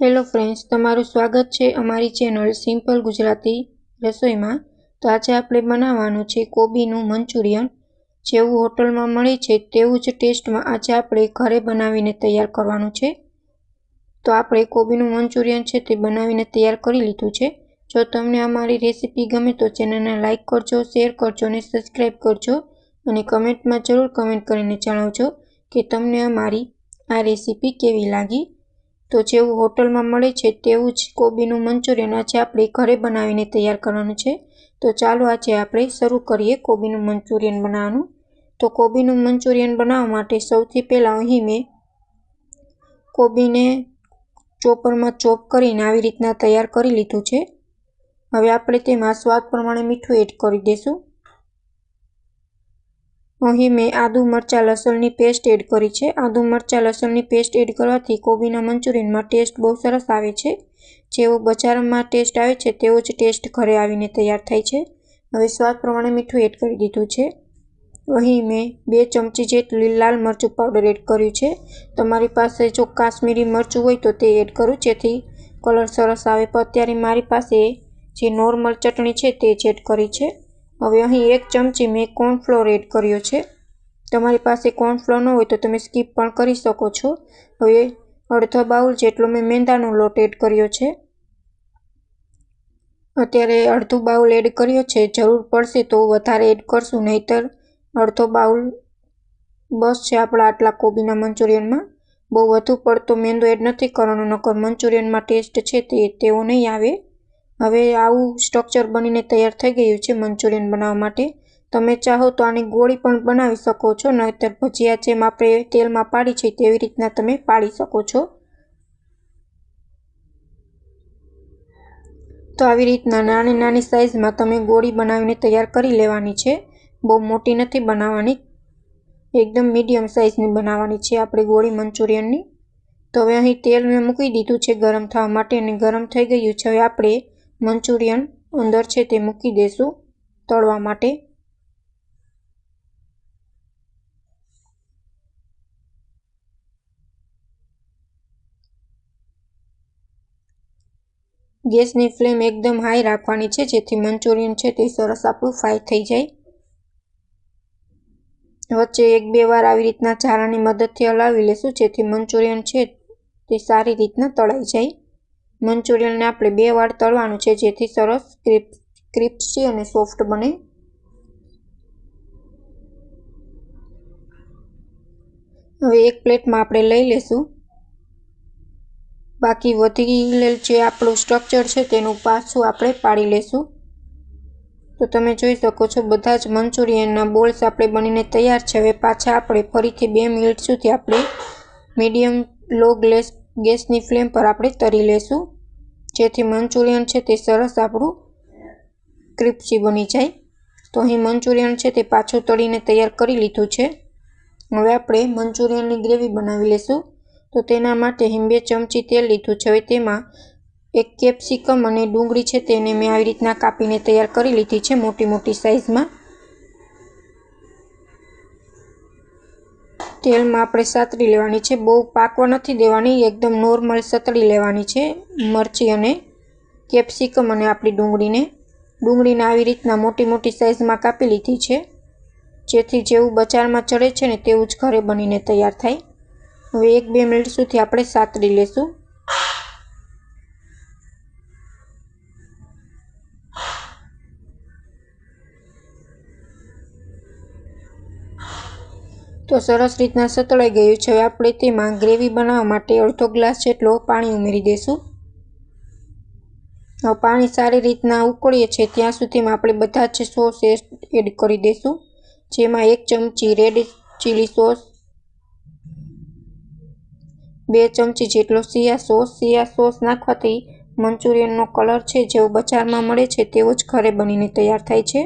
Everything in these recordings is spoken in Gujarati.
હેલો ફ્રેન્ડ્સ તમારું સ્વાગત છે અમારી ચેનલ સિમ્પલ ગુજરાતી રસોઈમાં. તો આજે આપણે બનાવવાનું છે કોબીનું મંચુરિયન. જેવું હોટલમાં મળે છે તેવું જ ટેસ્ટમાં આજે આપણે ઘરે બનાવીને તૈયાર કરવાનું છે. તો આપણે કોબીનું મંચુરિયન છે તે બનાવીને તૈયાર કરી લીધું છે. જો તમને અમારી રેસીપી ગમે તો ચેનલને લાઇક કરજો, શેર કરજો અને સબસ્ક્રાઈબ કરજો. અને કમેન્ટમાં જરૂર કમેન્ટ કરીને જણાવજો કે તમને અમારી આ રેસીપી કેવી લાગી. તો જેવું હોટલમાં મળે છે, તેવું જ કોબીનું મંચુરિયન આજે આપણે ઘરે બનાવીને તૈયાર કરવાનું છે. તો ચાલો આજે આપણે શરૂ કરીએ કોબીનું મંચુરિયન બનાવવાનું. તો કોબીનું મંચુરિયન બનાવવા માટે સૌથી પહેલાં અહીં મેં કોબીને ચોપરમાં ચોપ કરીને આવી રીતના તૈયાર કરી લીધું છે. હવે આપણે તેમાં સ્વાદ પ્રમાણે મીઠું એડ કરી દઈશું. અહીં મેં આદુ મરચાં લસણની પેસ્ટ એડ કરી છે. આદુ મરચાં લસણની પેસ્ટ એડ કરવાથી કોબીના મંચુરિયનમાં ટેસ્ટ બહુ સરસ આવે છે. જેવો બજારમાં ટેસ્ટ આવે છે, તેવો જ ટેસ્ટ ઘરે આવીને તૈયાર થાય છે. હવે સ્વાદ પ્રમાણે મીઠું એડ કરી દીધું છે. અહીં મેં બે ચમચી જેટલી લાલ મરચું પાવડર એડ કર્યું છે. તમારી પાસે જો કાશ્મીરી મરચું હોય તો તે એડ કરું. જેથી કલર સરસ આવે. પણ અત્યારે મારી પાસે જે નોર્મલ ચટણી છે તે જ એડ કરી છે. હવે અહીં એક ચમચી મેં કોર્નફ્લોર એડ કર્યો છે. તમારી પાસે કોર્નફ્લોર ન હોય તો તમે સ્કીપ પણ કરી શકો છો. હવે અડધો બાઉલ જેટલો મેં મેંદાનો લોટ એડ કર્યો છે. અત્યારે અડધું બાઉલ એડ કર્યો છે. જરૂર પડશે તો વધારે એડ કરશું, નહીતર અડધો બાઉલ બસ છે આપણા આટલા કોબીના મંચુરિયનમાં. બહુ વધુ પડતો મેંદો એડ નથી કરવાનો, નકર મંચુરિયનમાં ટેસ્ટ છે તે તેવો નહીં આવે. હવે આવું સ્ટ્રક્ચર બનીને તૈયાર થઈ ગયું છે મંચુરિયન બનાવવા માટે. તમે ચાહો તો આની ગોળી પણ બનાવી શકો છો, નહીતર ભજીયા જેમ આપણે તેલમાં પાડી છે તેવી રીતના તમે પાડી શકો છો. તો આવી રીતના નાની નાની સાઇઝમાં તમે ગોળી બનાવીને તૈયાર કરી લેવાની છે. બહુ મોટી નથી બનાવવાની, એકદમ મીડિયમ સાઇઝની બનાવવાની છે આપણે ગોળી મંચુરિયનની. તો હવે અહીં તેલ મેં મૂકી દીધું છે ગરમ થવા માટે અને ગરમ થઈ ગયું છે. હવે આપણે મંચુરિયન અંદર છે તે મૂકી દઈશું તળવા માટે. ગેસની ફ્લેમ એકદમ હાઈ રાખવાની છે, જેથી મંચુરિયન છે તે સરસ આપણું ફ્રાય થઈ જાય. વચ્ચે એક બે વાર આવી રીતના ચારાની મદદથી હલાવી લેશું, જેથી મંચુરિયન છે તે સારી રીતના તળાઈ જાય. મંચુરિયનને આપણે બે વાર તળવાનું છે, જેથી સરસ ક્રિપ, ક્રિપ્સી અને સોફ્ટ બને. હવે એક પ્લેટમાં આપણે લઈ લેશું. બાકી વધી જે આપણું સ્ટ્રક્ચર છે, તેનું પાછું આપણે પાડી લેશું. તો તમે જોઈ શકો છો, બધા જ મંચુરિયનના બોલ્સ આપણે બનીને તૈયાર છે. હવે પાછા આપણે ફરીથી બે મિનિટ સુધી આપણે મીડિયમ, લો ગ્લેસ ગેસની ફ્લેમ પર આપણે તરી લેશું. જેથી મંચુરિયન છે તે સરસ આપણું ક્રિપ્સી બની જાય. તો અહીં મંચુરિયન છે તે પાછું તળીને તૈયાર કરી લીધું છે. હવે આપણે મંચુરિયનની ગ્રેવી બનાવી લેશું. તો તેના માટે અહીં બે ચમચી તેલ લીધું છે. હવે તેમાં એક કેપ્સિકમ અને ડુંગળી છે તેને મેં આવી રીતના કાપીને તૈયાર કરી લીધી છે મોટી મોટી સાઇઝમાં. તેલમાં આપણે સાતરી લેવાની છે. બહુ પાકવા નથી દેવાની, એકદમ નોર્મલ સતળી લેવાની છે. મરચી અને કેપ્સિકમ અને આપણી ડુંગળીને. ડુંગળીને આવી રીતના મોટી મોટી સાઇઝમાં કાપી લીધી છે. જેથી જેવું બજારમાં ચડે છે ને, તેવું જ ઘરે બનીને તૈયાર થાય. હવે એક બે મિનિટ સુધી આપણે સાતરી લેશું. તો સરસ રીતના સતળાઈ ગયું છે. હવે આપણે તેમાં ગ્રેવી બનાવવા માટે અડધો ગ્લાસ જેટલો પાણી ઉમેરી દઈશું હવે પાણી સારી રીતના ઉકળીએ છે, ત્યાં સુધીમાં આપણે બધા જ સોસ એડ કરી દઈશું જેમાં એક ચમચી રેડ ચીલી સોસ, બે ચમચી જેટલો સિયા સોસ. સિયા સોસ નાખવાથી મંચુરિયનનો કલર છે, જેવો બજારમાં મળે છે, તેવો જ ઘરે બનીને તૈયાર થાય છે.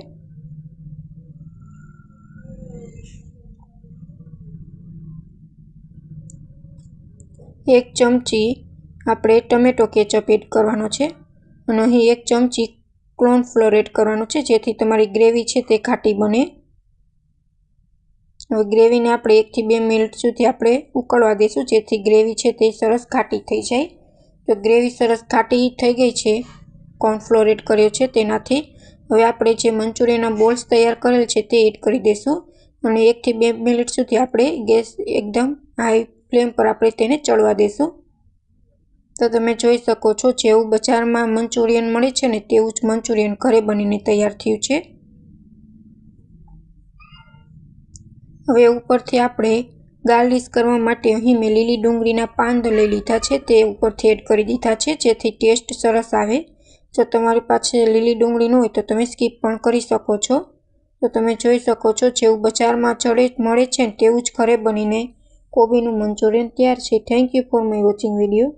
એક ચમચી આપણે ટમેટો કેચઅપ એડ કરવાનો છે અને અહીં એક ચમચી કોર્નફ્લોર એડ કરવાનો છે, જેથી તમારી ગ્રેવી છે તે ઘાટી બને. હવે ગ્રેવીને આપણે એકથી બે મિનિટ સુધી આપણે ઉકળવા દઈશું જેથી ગ્રેવી છે તે સરસ ઘાટી થઈ જાય. તો ગ્રેવી સરસ ઘાટી થઈ ગઈ છે કોર્નફ્લોર એડ કર્યો છે તેનાથી. હવે આપણે જે મંચુરિયનના બોલ્સ તૈયાર કરેલ છે તે એડ કરી દઈશું અને એકથી બે મિનિટ સુધી આપણે ગેસ એકદમ હાઈ ફ્લેમ પર આપણે તેને ચડવા દઈશું તો તમે જોઈ શકો છો જેવું બજારમાં મંચુરિયન મળે છે ને તેવું જ મંચુરિયન ઘરે બનીને તૈયાર થયું છે. હવે ઉપરથી આપણે ગાર્લિશ કરવા માટે અહીં મેં લીલી ડુંગળીના પાંદ લઈ લીધા છે. તે ઉપરથી એડ કરી દીધા છે જેથી ટેસ્ટ સરસ આવે. જો તમારી પાસે લીલી ડુંગળી ન હોય તો તમે સ્કીપ પણ કરી શકો છો. તો તમે જોઈ શકો છો જેવું બજારમાં ચડે, મળે છે તેવું જ ઘરે બનીને કોબીનું મંચુરિયન તૈયાર છે. Thank you for my watching video